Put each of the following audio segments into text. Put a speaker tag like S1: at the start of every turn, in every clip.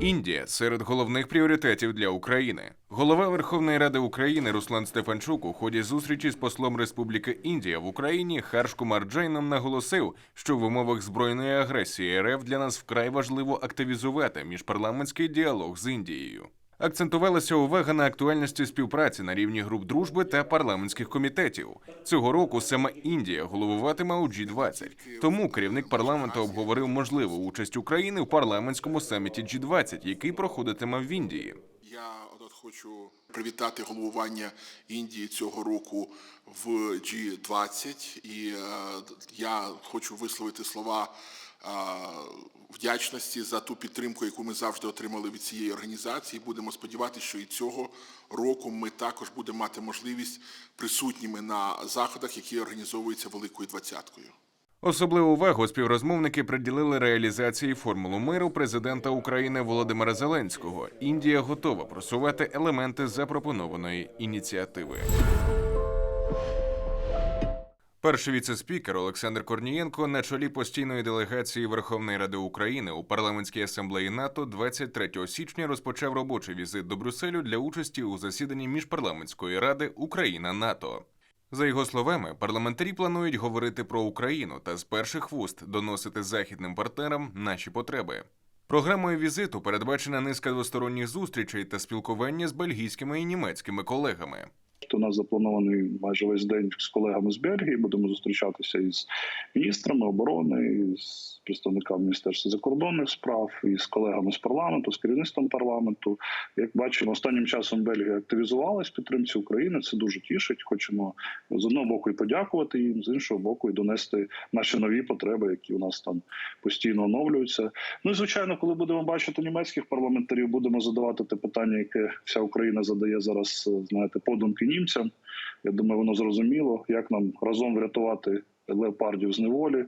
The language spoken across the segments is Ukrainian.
S1: Індія серед головних пріоритетів для України. Голова Верховної Ради України Руслан Стефанчук у ході зустрічі з послом Республіки Індія в Україні Харш Джейном наголосив, що в умовах збройної агресії РФ для нас вкрай важливо активізувати міжпарламентський діалог з Індією. Акцентувалася увага на актуальності співпраці на рівні груп дружби та парламентських комітетів. Цього року саме Індія головуватиме у G20. Тому керівник парламенту обговорив можливу участь України в парламентському саміті G20, який проходитиме в Індії.
S2: Я хочу привітати головування Індії цього року в G20. І е, я хочу висловити слова вдячності за ту підтримку, яку ми завжди отримали від цієї організації. Будемо сподіватися, що і цього року ми також будемо мати можливість присутніми на заходах, які організовуються Великою Двадцяткою.
S1: Особливу увагу співрозмовники приділили реалізації формулу миру президента України Володимира Зеленського. Індія готова просувати елементи запропонованої ініціативи. Перший віце-спікер Олександр Корнієнко на чолі постійної делегації Верховної Ради України у парламентській асамблеї НАТО 23 січня розпочав робочий візит до Брюсселю для участі у засіданні міжпарламентської ради Україна НАТО. За його словами, парламентарі планують говорити про Україну та з перших вуст доносити західним партнерам наші потреби. Програмою візиту передбачена низка двосторонніх зустрічей та спілкування з бельгійськими і німецькими колегами.
S3: У нас запланований майже весь день з колегами з Бельгії. Будемо зустрічатися із міністрами оборони, з представниками міністерства закордонних справ, і з колегами з парламенту, з керівництвом парламенту. Як бачимо, останнім часом Бельгія активізувалась підтримці України. Це дуже тішить. Хочемо з одного боку і подякувати їм, з іншого боку, і донести наші нові потреби, які у нас там постійно оновлюються. Ну і звичайно, коли будемо бачити німецьких парламентарів, будемо задавати те питання, яке вся Україна задає зараз. Знаєте, подумки німцям. Я думаю, воно зрозуміло, як нам разом врятувати леопардів з неволі,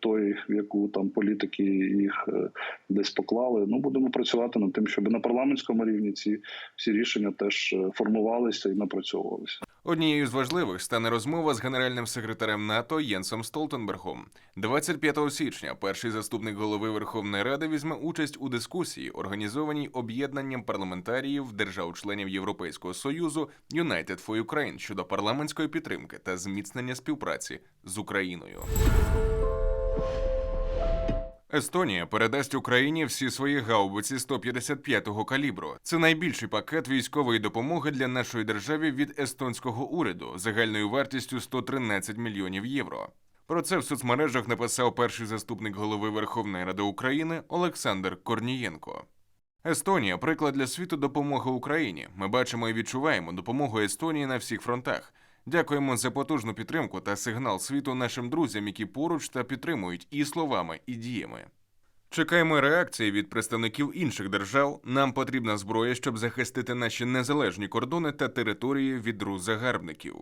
S3: той, в яку там політики їх е, десь поклали. Ну будемо працювати над тим, щоб на парламентському рівні ці всі рішення теж е, формувалися і напрацьовувалися.
S1: Однією з важливих стане розмова з генеральним секретарем НАТО Єнсом Столтенбергом. 25 січня перший заступник голови Верховної Ради візьме участь у дискусії, організованій об'єднанням парламентаріїв держав-членів Європейського союзу United for Ukraine щодо парламентської підтримки та зміцнення співпраці з Україною. Естонія передасть Україні всі свої гаубиці 155-го калібру. Це найбільший пакет військової допомоги для нашої держави від естонського уряду загальною вартістю 113 мільйонів євро. Про це в соцмережах написав перший заступник голови Верховної Ради України Олександр Корнієнко. Естонія приклад для світу допомоги Україні. Ми бачимо і відчуваємо допомогу Естонії на всіх фронтах. Дякуємо за потужну підтримку та сигнал світу нашим друзям, які поруч та підтримують і словами, і діями. Чекаємо реакції від представників інших держав. Нам потрібна зброя, щоб захистити наші незалежні кордони та території від рук загарбників.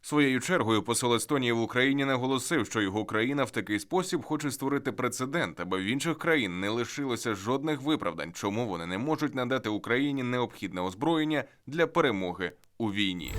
S1: Своєю чергою посол Естонії в Україні наголосив, що його країна в такий спосіб хоче створити прецедент, аби в інших країн не лишилося жодних виправдань, чому вони не можуть надати Україні необхідне озброєння для перемоги у війні.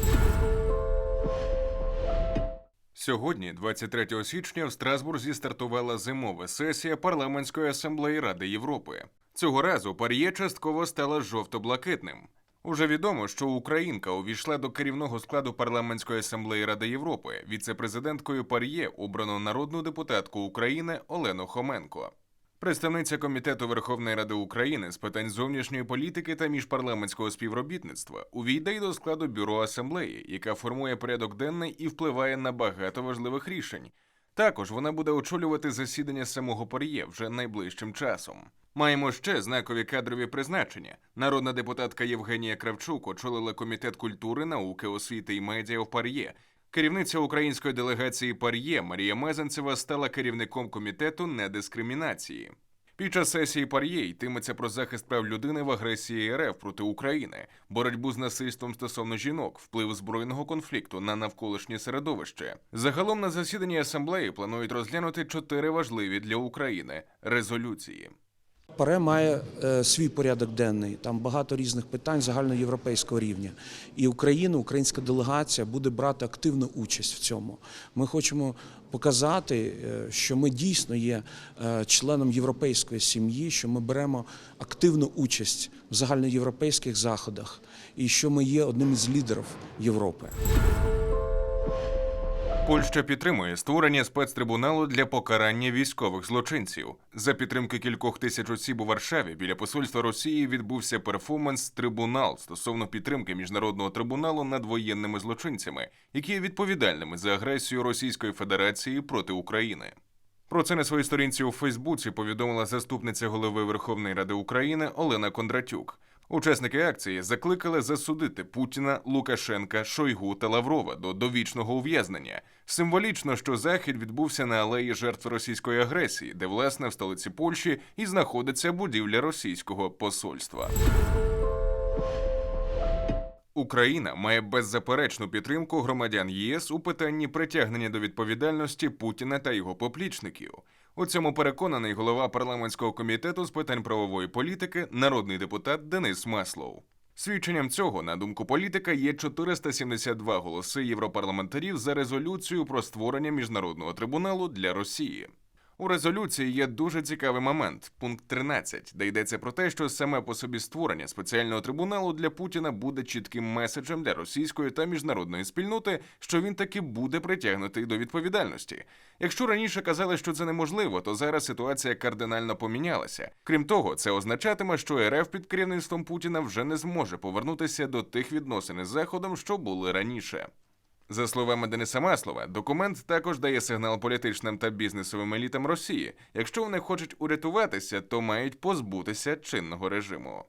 S1: Сьогодні, 23 січня, в Страсбурзі стартувала зимова сесія парламентської асамблеї Ради Європи. Цього разу Пар'є частково стала жовто-блакитним. Уже відомо, що Українка увійшла до керівного складу парламентської асамблеї Ради Європи. Віце-президенткою Пар'є обрано народну депутатку України Олену Хоменко. Представниця комітету Верховної Ради України з питань зовнішньої політики та міжпарламентського співробітництва увійде й до складу бюро асамблеї, яка формує порядок денний і впливає на багато важливих рішень. Також вона буде очолювати засідання самого Пар'є вже найближчим часом. Маємо ще знакові кадрові призначення. Народна депутатка Євгенія Кравчук очолила комітет культури, науки, освіти і медіа в Пар'є. Керівниця української делегації Пар'є Марія Мезенцева стала керівником комітету недискримінації. Під час сесії Пар'є йтиметься про захист прав людини в агресії РФ проти України, боротьбу з насильством стосовно жінок, вплив збройного конфлікту на навколишнє середовище. Загалом на засіданні асамблеї планують розглянути чотири важливі для України резолюції.
S4: ПАРЕ має е, свій порядок денний. Там багато різних питань загальноєвропейського рівня. І Україна, українська делегація буде брати активну участь в цьому. Ми хочемо показати, е, що ми дійсно є е, членом європейської сім'ї, що ми беремо активну участь в загальноєвропейських заходах і що ми є одним із лідерів Європи.
S1: Польща підтримує створення спецтрибуналу для покарання військових злочинців. За підтримки кількох тисяч осіб у Варшаві біля посольства Росії відбувся перформанс Трибунал стосовно підтримки міжнародного трибуналу над воєнними злочинцями, які є відповідальними за агресію Російської Федерації проти України. Про це на своїй сторінці у Фейсбуці повідомила заступниця голови Верховної Ради України Олена Кондратюк. Учасники акції закликали засудити Путіна, Лукашенка, Шойгу та Лаврова до довічного ув'язнення. Символічно, що захід відбувся на алеї жертв російської агресії, де власне в столиці Польщі і знаходиться будівля російського посольства. Україна має беззаперечну підтримку громадян ЄС у питанні притягнення до відповідальності Путіна та його поплічників. У цьому переконаний голова парламентського комітету з питань правової політики, народний депутат Денис Маслов. Свідченням цього, на думку політика, є 472 голоси європарламентарів за резолюцію про створення міжнародного трибуналу для Росії. У резолюції є дуже цікавий момент, пункт 13, де йдеться про те, що саме по собі створення спеціального трибуналу для Путіна буде чітким меседжем для російської та міжнародної спільноти, що він таки буде притягнутий до відповідальності. Якщо раніше казали, що це неможливо, то зараз ситуація кардинально помінялася. Крім того, це означатиме, що РФ під керівництвом Путіна вже не зможе повернутися до тих відносин із Заходом, що були раніше. За словами Дениса Маслова, документ також дає сигнал політичним та бізнесовим елітам Росії. Якщо вони хочуть урятуватися, то мають позбутися чинного режиму.